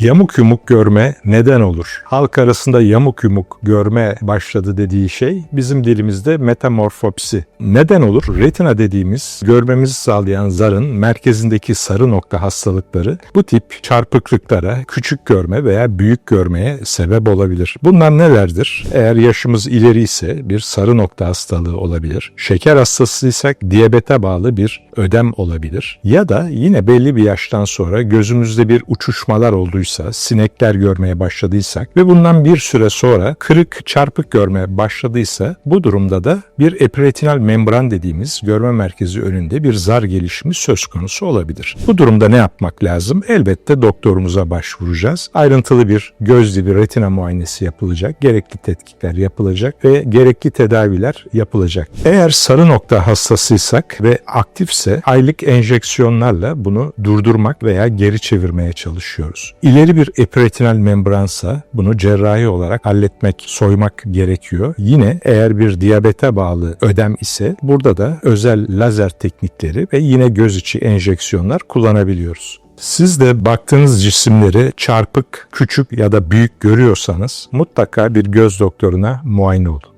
Yamuk yumuk görme neden olur? Halk arasında yamuk yumuk görme başladı dediği şey bizim dilimizde metamorfopsi. Neden olur? Retina dediğimiz görmemizi sağlayan zarın merkezindeki sarı nokta hastalıkları bu tip çarpıklıklara, küçük görme veya büyük görmeye sebep olabilir. Bunlar nelerdir? Eğer yaşımız ileri ise bir sarı nokta hastalığı olabilir. Şeker hastasıysak diyabete bağlı bir ödem olabilir. Ya da yine belli bir yaştan sonra gözümüzde bir uçuşmalar olduysa, sinekler görmeye başladıysak ve bundan bir süre sonra kırık, çarpık görmeye başladıysa bu durumda da bir epiretinal membran dediğimiz görme merkezi önünde bir zar gelişimi söz konusu olabilir. Bu durumda ne yapmak lazım? Elbette doktorumuza başvuracağız. Ayrıntılı bir göz dibi retina muayenesi yapılacak, gerekli tetkikler yapılacak ve gerekli tedaviler yapılacak. Eğer sarı nokta hastasıysak ve aktifse aylık enjeksiyonlarla bunu durdurmak veya geri çevirmeye çalışıyoruz. İleri bir epiretinal membransa bunu cerrahi olarak halletmek, soymak gerekiyor. Yine eğer bir diyabete bağlı ödem ise burada da özel lazer teknikleri ve yine göz içi enjeksiyonlar kullanabiliyoruz. Siz de baktığınız cisimleri çarpık, küçük ya da büyük görüyorsanız mutlaka bir göz doktoruna muayene olun.